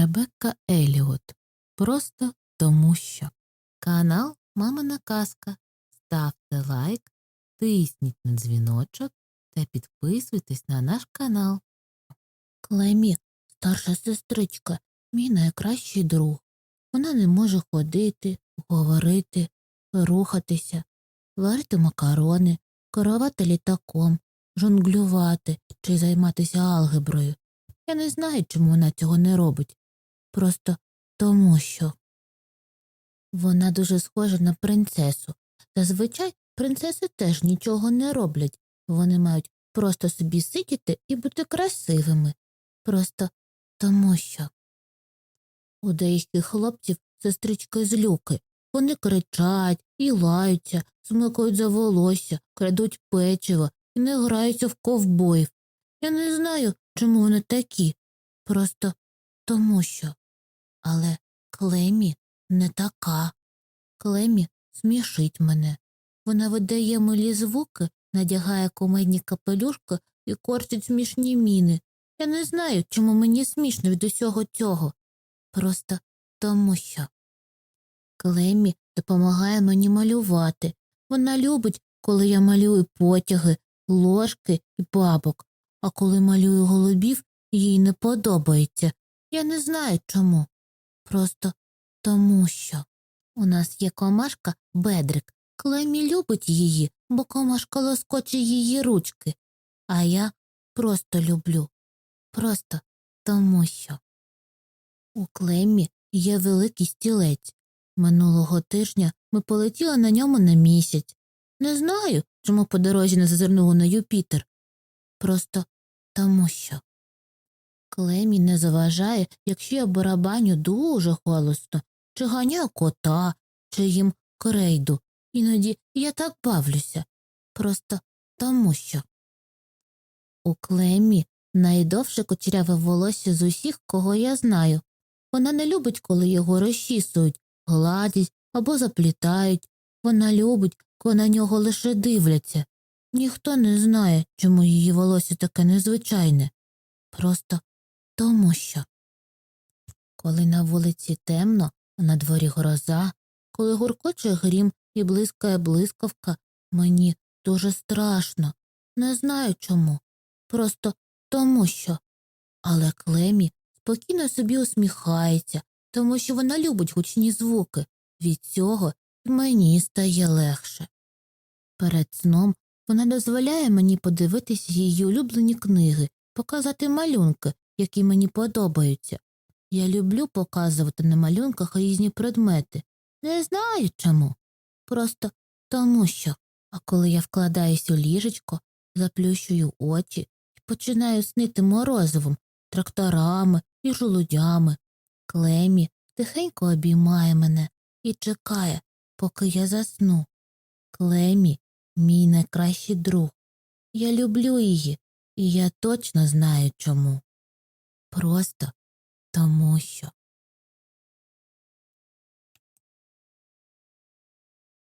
Ребекка Еліот. Просто тому що. Канал Мамина Казка. Ставте лайк, тисніть на дзвіночок та підписуйтесь на наш канал. Клемі, старша сестричка, мій найкращий друг. Вона не може ходити, говорити, рухатися, варити макарони, керувати літаком, жонглювати чи займатися алгеброю. Я не знаю, чому вона цього не робить. Просто тому що. Вона дуже схожа на принцесу. Зазвичай принцеси теж нічого не роблять. Вони мають просто собі сидіти і бути красивими. Просто тому що. У деяких хлопців сестрички злюки. Вони кричать і лаються, смикають за волосся, крадуть печиво і не граються в ковбоїв. Я не знаю, чому вони такі. Просто тому що. Але Клемі не така. Клемі смішить мене. Вона видає милі звуки, надягає кумедні капелюшки і корчить смішні міни. Я не знаю, чому мені смішно від усього цього. Просто тому що. Клемі допомагає мені малювати. Вона любить, коли я малюю потяги, ложки і бабок, а коли малюю голубів, їй не подобається. Я не знаю чому. Просто тому що. У нас є комашка Бедрик. Клемі любить її, бо комашка лоскоче її ручки. А я просто люблю. Просто тому що. У Клемі є великий стілець. Минулого тижня ми полетіли на ньому на місяць. Не знаю, чому по дорозі не зазирнули на Юпітер. Просто тому що. Клемі не заважає, якщо я барабаню дуже голосно, чи ганяю кота, чи їм крейду. Іноді я так бавлюся. Просто тому що. У Клемі найдовше кучеряве волосся з усіх, кого я знаю. Вона не любить, коли його розчісують, гладять або заплітають. Вона любить, коли на нього лише дивляться. Ніхто не знає, чому її волосся таке незвичайне. Просто тому що. Коли на вулиці темно, а на дворі гроза, коли гуркоче грім і блискає блискавка, мені дуже страшно. Не знаю чому. Просто тому що. Але Клемі спокійно собі усміхається, тому що вона любить гучні звуки. Від цього й мені стає легше. Перед сном вона дозволяє мені подивитись її улюблені книги, показати малюнки, які мені подобаються. Я люблю показувати на малюнках різні предмети. Не знаю чому. Просто тому що. А коли я вкладаюсь у ліжечко, заплющую очі і починаю снити морозивом, тракторами і жолудями. Клемі тихенько обіймає мене і чекає, поки я засну. Клемі мій найкращий друг. Я люблю її, і я точно знаю чому. Просто тому що.